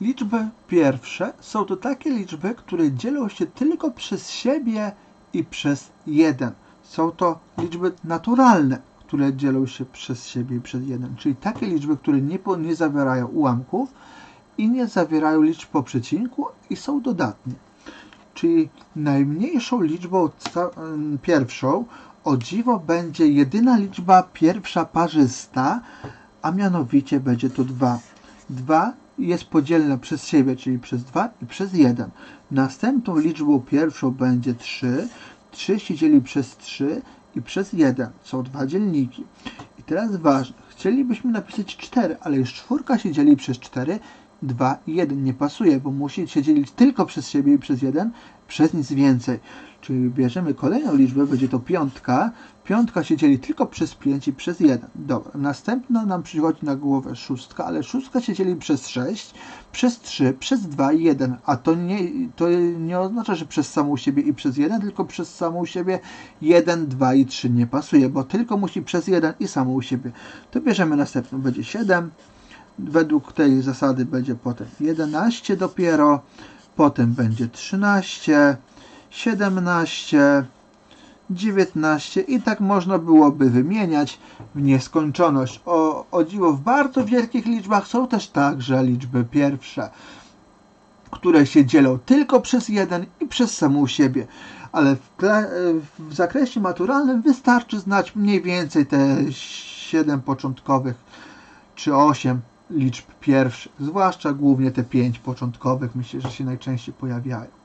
Liczby pierwsze są to takie liczby, które dzielą się tylko przez siebie i przez jeden. Są to liczby naturalne, które dzielą się przez siebie i przez jeden, czyli takie liczby, które nie, nie zawierają ułamków i nie zawierają liczb po przecinku i są dodatnie. Czyli najmniejszą liczbą pierwszą o dziwo będzie jedyna liczba pierwsza parzysta, a mianowicie będzie to 2. 2 jest podzielne przez siebie, czyli przez 2 i przez 1. Następną liczbą pierwszą będzie 3. 3 się dzieli przez 3 i przez 1. Są dwa dzielniki. I teraz ważne. Chcielibyśmy napisać 4, ale już czwórka się dzieli przez 4 2 i 1 nie pasuje, bo musi się dzielić tylko przez siebie i przez 1, przez nic więcej. Czyli bierzemy kolejną liczbę, będzie to piątka. Piątka się dzieli tylko przez 5 i przez 1. Dobra, następna nam przychodzi na głowę szóstka, ale szóstka się dzieli przez 6, przez 3, przez 2 i 1. A to nie, to nie oznacza, że przez samą siebie i przez 1, tylko przez samą siebie 1, 2 i 3 nie pasuje, bo tylko musi przez 1 i samą siebie. To bierzemy następną, będzie 7, według tej zasady będzie potem 11 dopiero, potem będzie 13, 17, 19 i tak można byłoby wymieniać w nieskończoność. O, o dziwo, w bardzo wielkich liczbach są też także liczby pierwsze, które się dzielą tylko przez jeden i przez samą siebie. Ale w, w zakresie maturalnym wystarczy znać mniej więcej te 7 początkowych czy 8 liczb pierwszych, zwłaszcza głównie te pięć początkowych, myślę, że się najczęściej pojawiają.